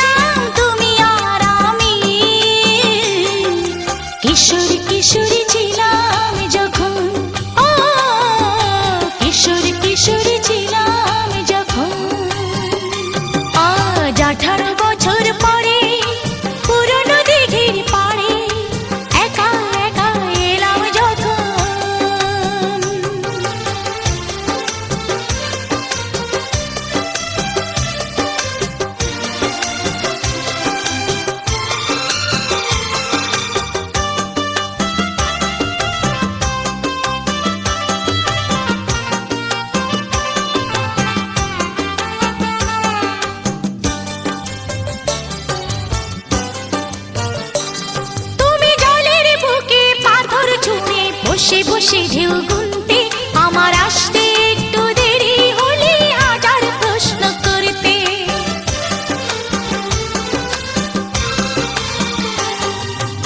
love. বসে বসে ঢেউ গুনতে, আমার আসতে একটু দেরি হলে হাজার প্রশ্ন করতে।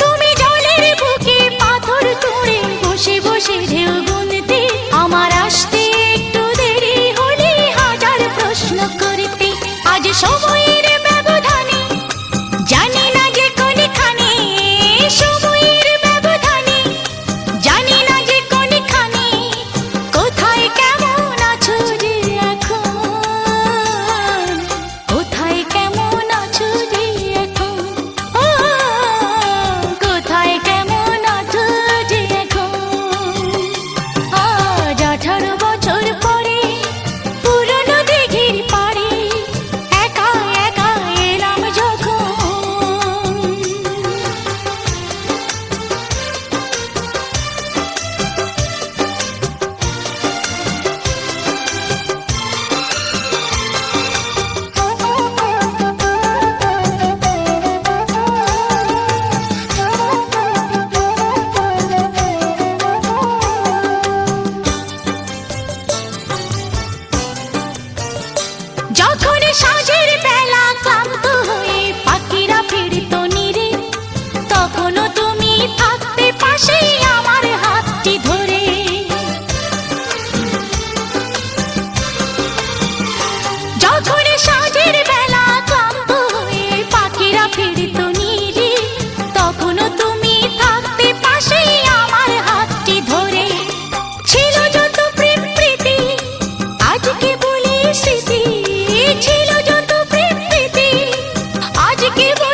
তুমি জলের বুকে পাথর তুড়ে বসে বসে ঢেউ গুনতে, আমার আসতে একটু দেরি হলে হাজার প্রশ্ন করতে। আজ সময় की